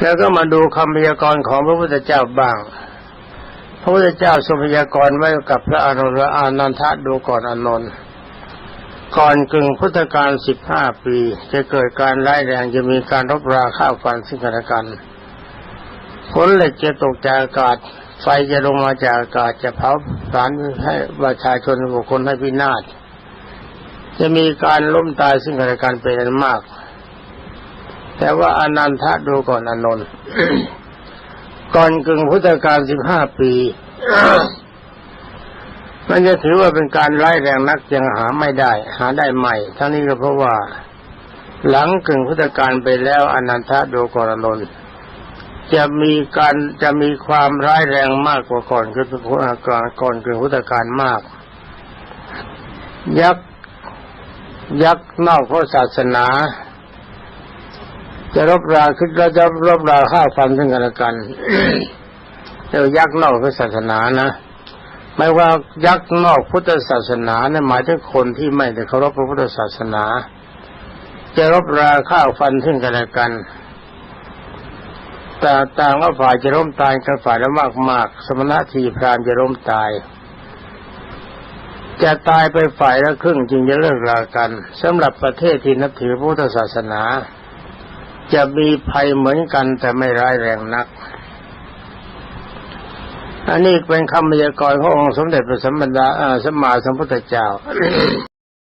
แล้วก็มาดูคำพยากรณ์ของพระพุทธเจ้าบ้าง พระพุทธเจ้าทรงพยากรณ์ไว้กับพระอนนท์และอานันทะดูก่อนอนนท์ก่อนกึ่งพุทธกาลสิบห้าปี จะเกิดการไล่แรงจะมีการรบราฆ่าวฟันซึ่งกันและกันฝนเหล็กจะตกจากอากาศ ไฟจะลงมาจากอากาศจะเผาสารให้ประชาชนบุคคลให้พินาศจะมีการล้มตายซึ่งกันและกันเป็นอันมาก แต่ว่าอนันทะดูก่อนอนนท์ก่อนกึ่งพุทธกาลสิบห้าปีมันจะถือว่าเป็นการไล่แรงนักยังหาไม่ได้ หาได้ใหม่ ทั้งนี้ก็เพราะว่า หลังกึ่งพุทธกาลไปแล้วอนันทะดูก่อนอนนท์จะมีการจะมีความร้ายแรงมากกว่าก่อนคือก่อนก่อนกึ่งพุทธกาลมาก ยักษ์ยักษ์นอกพระศาสนา จะรบราขึ้นเราจะรบราฆ่าฟันซึ่งกันและกันเรียกยักษ์นอกพระศาสนานะไม่ว่ายักษ์นอกพุทธศาสนาเนี่ยหมายถึงคนที่ไม่ได้เคารพพระพุทธศาสนา จะรบราฆ่าฟันซึ่งกันและกันแต่ต่างว่าฝ่ายจะร่มตายกันฝ่ายละมากมากๆสมณะทีพรามจะร่มตาย จะตายไปฝ่ายละครึ่งจึงจะเลิกรากันสำหรับประเทศที่นับถือพุทธศาสนา จะมีภัยเหมือนกันแต่ไม่ร้ายแรงนัก อันนี้เป็นคำพยากรณ์ขององค์สมเด็จพระสัมมาสัมพุทธเจ้า